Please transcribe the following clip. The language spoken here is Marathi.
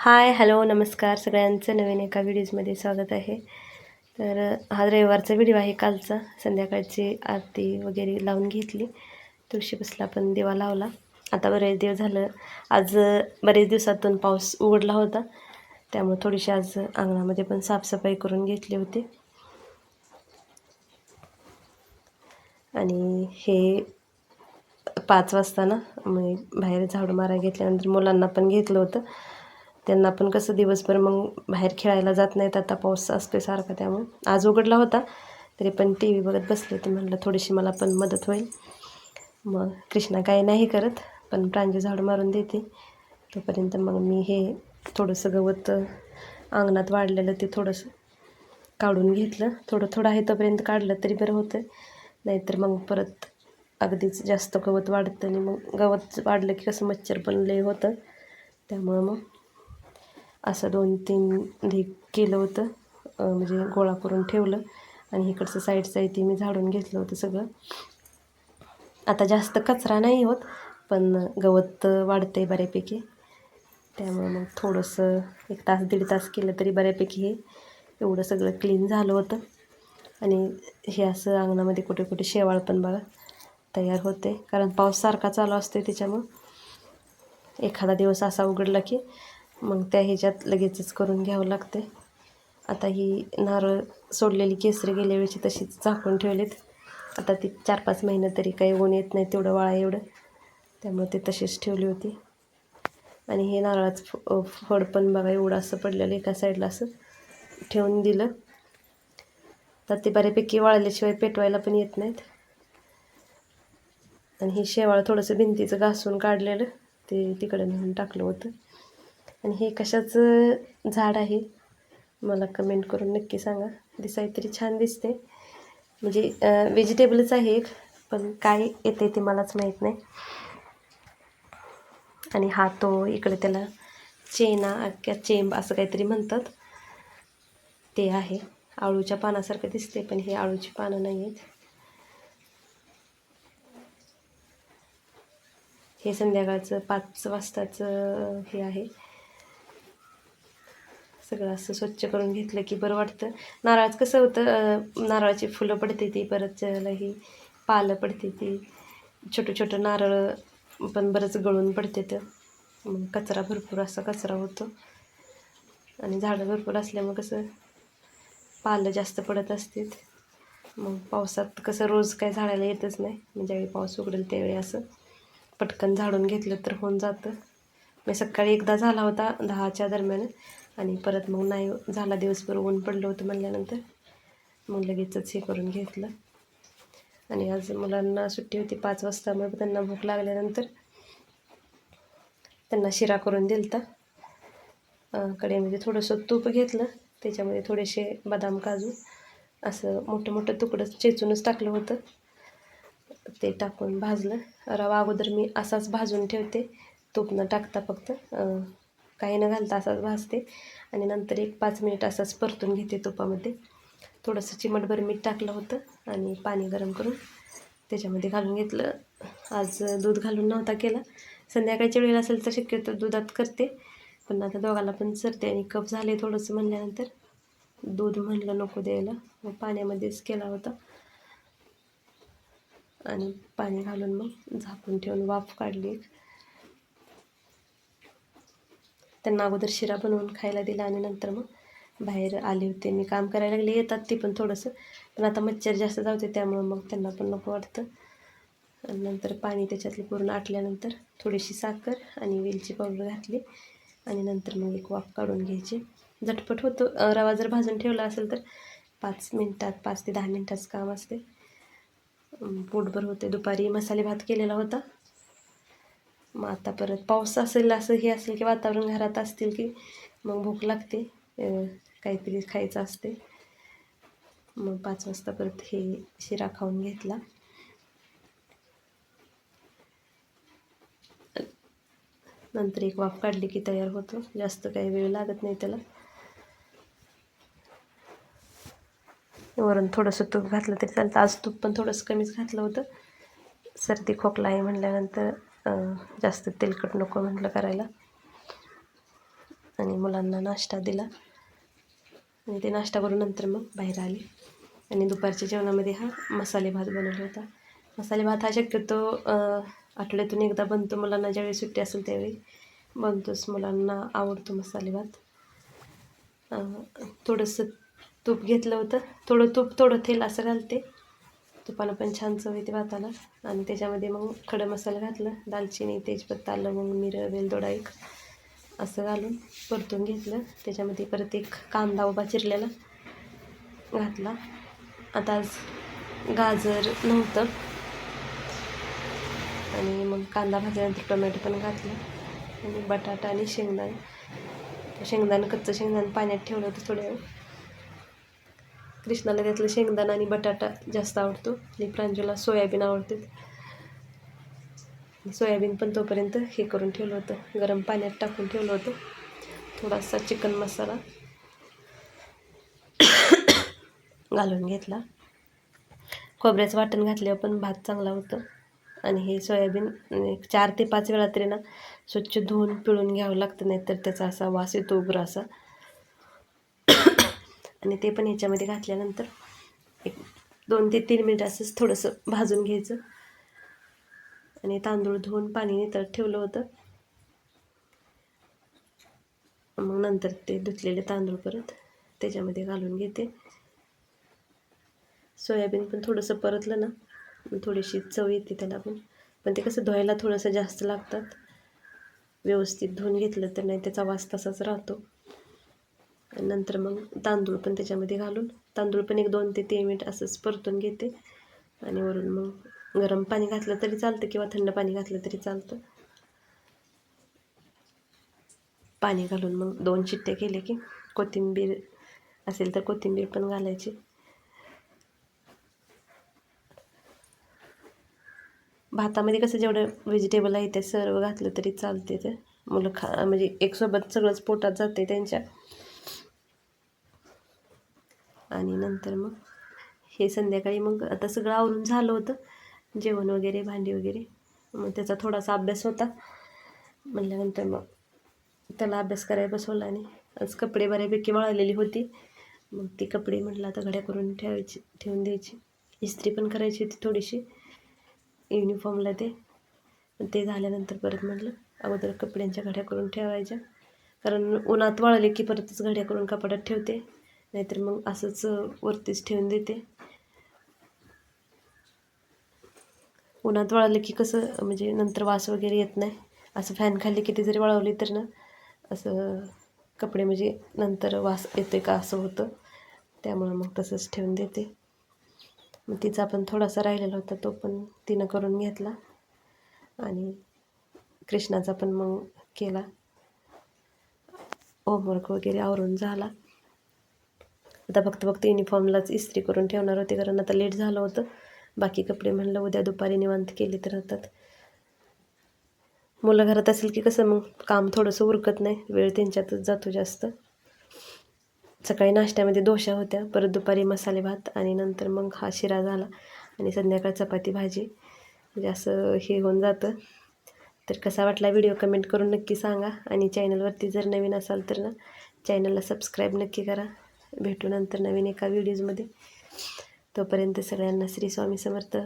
हाय हॅलो नमस्कार. सगळ्यांचं नवीन एका व्हिडिओजमध्ये स्वागत आहे. तर हा रविवारचा व्हिडिओ आहे कालचा संध्याकाळची आरती वगैरे लावून घेतली. तुळशी बसला पण दिवा लावला. आता बरेच दिवस झालं. आज बरेच दिवसातून पाऊस उघडला होता. त्यामुळे थोडीशी आज अंगणामध्ये पण साफसफाई करून घेतली होती. आणि हे पाच वाजता ना मी बाहेर झाडू मारा घेतल्यानंतर मुलांना पण घेतलं होतं. त्यांना पण कसं दिवसभर मग बाहेर खेळायला जात नाहीत आता पाऊस असतो आहे सारखा त्यामुळे. आज उघडला होता तरी पण टी व्ही बघत बसले तर म्हटलं थोडीशी मला पण मदत होईल. मग कृष्णा काही नाही करत पण प्रांजे झाड मारून देते. तोपर्यंत मग मी हे थोडंसं गवत अंगणात वाढलेलं ते थोडंसं काढून घेतलं. थोडं थोडं आहे तोपर्यंत काढलं तरी बरं होतं. नाहीतर मग परत अगदीच जास्त गवत वाढतं आणि मग गवत वाढलं की कसं मच्छर पण लय होतं. त्यामुळं मग असं दोन तीन ढीक केलं होतं म्हणजे गोळा करून ठेवलं. आणि इकडचं साईडचं आहे ते मी झाडून घेतलं होतं सगळं. आता जास्त कचरा नाही होत पण गवत वाढतं आहे बऱ्यापैकी. त्यामुळे मग थोडंसं एक तास दीड तास केलं तरी बऱ्यापैकी हे एवढं सगळं क्लीन झालं होतं. आणि हे असं अंगणामध्ये कुठे कुठे शेवाळ पण बघा तयार होते. कारण पाऊस सारखा चालू असतो त्याच्यामुळं. एखादा दिवस असा उघडला की मग त्या ह्याच्यात लगेचच करून घ्यावं लागते. आता ही नारळ सोडलेली केसरी गेल्या वेळची तशीच झाकून ठेवलीत. आता ती चार पाच महिने तरी काही ऊन येत नाही तेवढं वाळा एवढं. त्यामुळे ते तशीच ठेवली होती. आणि हे नारळाचं फड पण बघा एवढं असं पडलेलं एका साईडला असं ठेवून दिलं. तर ते बऱ्यापैकी वाळल्याशिवाय पेटवायला पण येत नाहीत. आणि हे शेवाळ थोडंसं भिंतीचं घासून काढलेलं ते तिकडं नेऊन टाकलं होतं. आणि हे कशाचं झाड आहे? मला कमेंट करून नक्की सांगा. दिसाय तरी छान दिसते. म्हणजे व्हेजिटेबलच आहे एक पण काय येते ते मलाच माहीत नाही. आणि हा तो इकडे त्याला चेना किंवा चेंब असं काहीतरी म्हणतात. ते आहे. आळूच्या पानासारखं दिसते पण हे आळूची पानं नाही आहेत हे संध्याकाळचं पाच वाजताचं हे आहे. सगळं असं स्वच्छ करून घेतलं की बरं वाटतं. नारळाचं कसं होतं नारळाची फुलं पडते ती परत ही पालं पडते ती छोटं छोटं नारळ पण बरंच गळून पडते तर मग कचरा भरपूर असा कचरा होतो. आणि झाडं भरपूर असल्यामुळे कसं पालं जास्त पडत असतील. मग पावसात कसं रोज काय झाडायला येतच नाही. म्हणजे ज्यावेळी पाऊस उघडेल त्यावेळी असं पटकन झाडून घेतलं तर होऊन जातं. मी सकाळी एकदा झाला होता दहाच्या दरम्यान. आणि परत मग नाही झाला दिवसभर ऊन पडलं होतं म्हणल्यानंतर मग लगेचच हे करून घेतलं. आणि आज मुलांना सुट्टी होती पाच वाजता मग त्यांना भूक लागल्यानंतर त्यांना शिरा करून दिलता. कडेमध्ये थोडंसं तूप घेतलं त्याच्यामध्ये थोडेसे बदाम काजू असं मोठं मोठं तुकडं चेचूनच टाकलं होतं. ते टाकून भाजलं. रवा अगोदर मी असाच भाजून ठेवते तूप न टाकता फक्त. काही न घालता असाच भाजते. आणि नंतर एक पाच मिनिट असाच परतून घेते तुपामध्ये. थोडंसं चिमटभर मीठ टाकलं होतं आणि पाणी गरम करून त्याच्यामध्ये घालून घेतलं. आज दूध घालून नव्हता केला. संध्याकाळच्या वेळेला असेल तर शक्यतो दुधात करते. पण आता दोघाला पण सरते आणि कप झाले थोडंसं म्हणल्यानंतर. दूध म्हणलं नको द्यायला. मग पाण्यामध्येच केला होता. आणि पाणी घालून मग झाकून ठेवून वाफ काढली एक. त्यांना अगोदर शिरा बनवून खायला दिला आणि नंतर मग बाहेर आले होते. मी काम करायला लागले. येतात ते पण थोडंसं. पण आता मच्छर जास्त जाते त्यामुळं मग त्यांना पण नको वाटतं. आणि नंतर पाणी त्याच्यातलं पूर्ण आटल्यानंतर थोडीशी साखर आणि वेलची पावडर घातली. आणि नंतर मग एक वाफ काढून घ्यायची. झटपट होतो. रवा जर भाजून ठेवला असेल तर पाच मिनटात पाच ते दहा मिनटाचं काम असते. पोटभर होते. दुपारी मसाले भात केलेला होता. मग आता परत पाऊस असेल असं हे असेल की वातावरण घरात असतील की मग भूक लागते काहीतरी खायचं असते. मग पाच वाजता परत हे शिरा खाऊन घेतला. नंतर एक वाफ काढली की तयार होतो. जास्त काही वेळ लागत नाही त्याला. वरून थोडंसं तूप घातलं तरी चालतं. आज तूप पण थोडंसं कमीच घातलं होतं. सर्दी खोकला आहे म्हणल्यानंतर जास्त तेलकट नको म्हटलं करायला. आणि मुलांना नाश्ता दिला. आणि ते नाश्ता करून नंतर मग बाहेर आले. आणि दुपारच्या जेवणामध्ये हा मसाले भात बनवला होता. मसाले भात हा शक्यतो आठवड्यातून एकदा बनतो. मुलांना ज्यावेळी सुट्टी असेल त्यावेळी बनतोच. मुलांना आवडतो मसाले भात. थोडंसं तूप घेतलं होतं. थोडं तूप थोडं तेल असं घालते. तुपानं पण छान चव येते भाताला. आणि त्याच्यामध्ये मग खडं मसाला घातला दालचिनी तेजपत्ता लवंग मिरं वेलदोडा एक असं घालून परतून घेतलं. त्याच्यामध्ये परत एक कांदा उभा चिरलेला घातला. आता आज गाजर नव्हतं. आणि मग कांदा भाजल्यानंतर टोमॅटो पण घातलं. आणि बटाटा आणि शेंगदाणा. शेंगदाणं कच्चं शेंगदाणं पाण्यात ठेवलं होतं थोड्या वेळ. कृष्णाला त्यातलं शेंगदाणा आणि बटाटा जास्त आवडतो. आणि प्रांजूला सोयाबीन आवडते. सोयाबीन पण तोपर्यंत हे करून ठेवलं होतं. गरम पाण्यात टाकून ठेवलं होतं. थोडासा चिकन मसाला घालून घेतला. खोबऱ्याचं वाटण घातल्यावर पण भात चांगला होतं. आणि हे सोयाबीन एक चार ते पाच वेळा तरी ना स्वच्छ धुवून पिळून घ्यावं लागतं नाही तर त्याचा असा वास येतो उग्र असा. आणि ते पण ह्याच्यामध्ये घातल्यानंतर एक दोन ते तीन मिनिट असंच थोडंसं भाजून घ्यायचं. आणि तांदूळ धुवून पाणी नितळत ठेवलं होतं. मग नंतर ते धुतलेले तांदूळ परत त्याच्यामध्ये घालून घेते. सोयाबीन पण थोडंसं परतलं ना थोडीशी चव येते त्याला पण. पण ते कसं धुवायला थोडंसं जास्त लागतात. व्यवस्थित धुवून घेतलं तर नाही त्याचा वास तसाच राहतो. नंतर मग तांदूळ पण त्याच्यामध्ये घालून तांदूळ पण एक दोन ते तीन मिनिट असंच परतून घेते. आणि वरून मग गरम पाणी घातलं तरी चालतं किंवा थंड पाणी घातलं तरी चालतं. पाणी घालून मग दोन शिट्ट्या केल्या की कोथिंबीर असेल तर कोथिंबीर पण घालायची. भातामध्ये कसं जेवढं व्हेजिटेबल आहे ते सर्व घातलं तरी चालते ते. मुलं खा म्हणजे एकसोबत सगळंच पोटात जाते त्यांच्या. आणि नंतर मग हे संध्याकाळी मग आता सगळं आवरून झालं होतं. जेवण वगैरे भांडी वगैरे. मग त्याचा थोडासा अभ्यास होता. म्हणल्यानंतर मग त्याला अभ्यास करायला बसवला आणि आज कपडे बऱ्यापैकी वाळलेली होती. मग ती कपडे म्हटलं आता घड्या करून ठेवायची ठेवून द्यायची. इस्त्री पण करायची होती थोडीशी. युनिफॉर्मला ते. ते झाल्यानंतर परत म्हटलं अगोदर कपड्यांच्या घड्या करून ठेवायच्या. कारण उन्हात वाळले की परतच घड्या करून कपाटात ठेवते. नाहीतर मग असंच वरतीच ठेवून देते. उन्हात वाळलं की कसं म्हणजे नंतर वास वगैरे येत नाही. असं फॅन खाली किती जरी वाळवली तर ना असं कपडे म्हणजे नंतर वास येते का असं होतं. त्यामुळं मग तसंच ठेवून देते. मग तिचा पण थोडासा राहिलेला होता तो पण तिनं करून घेतला. आणि कृष्णाचा पण मग केला. होमवर्क वगैरे आवरून झाला. आता फक्त फक्त युनिफॉर्मलाच इस्त्री करून ठेवणार होते कारण आता लेट झालं होतं. बाकी कपडे म्हणलं उद्या दुपारी निवांत केले तर राहतात मुलं घरात असेल की कसं मग? काम थोडंसं उरकत नाही वेळ त्यांच्यातच जातो जास्त. सकाळी नाश्त्यामध्ये दोशा होत्या परत दुपारी मसाले भात आणि नंतर मग हा शिरा झाला आणि संध्याकाळ चपाती भाजी. म्हणजे असं हे होऊन जातं. तर कसा वाटला व्हिडिओ कमेंट करून नक्की सांगा आणि चॅनलवरती जर नवीन असाल तर ना चॅनलला सबस्क्राईब नक्की करा. भेटू नंतर नवीन एका व्हिडिओजमध्ये तोपर्यंत सगळ्यांना श्री स्वामी समर्थ.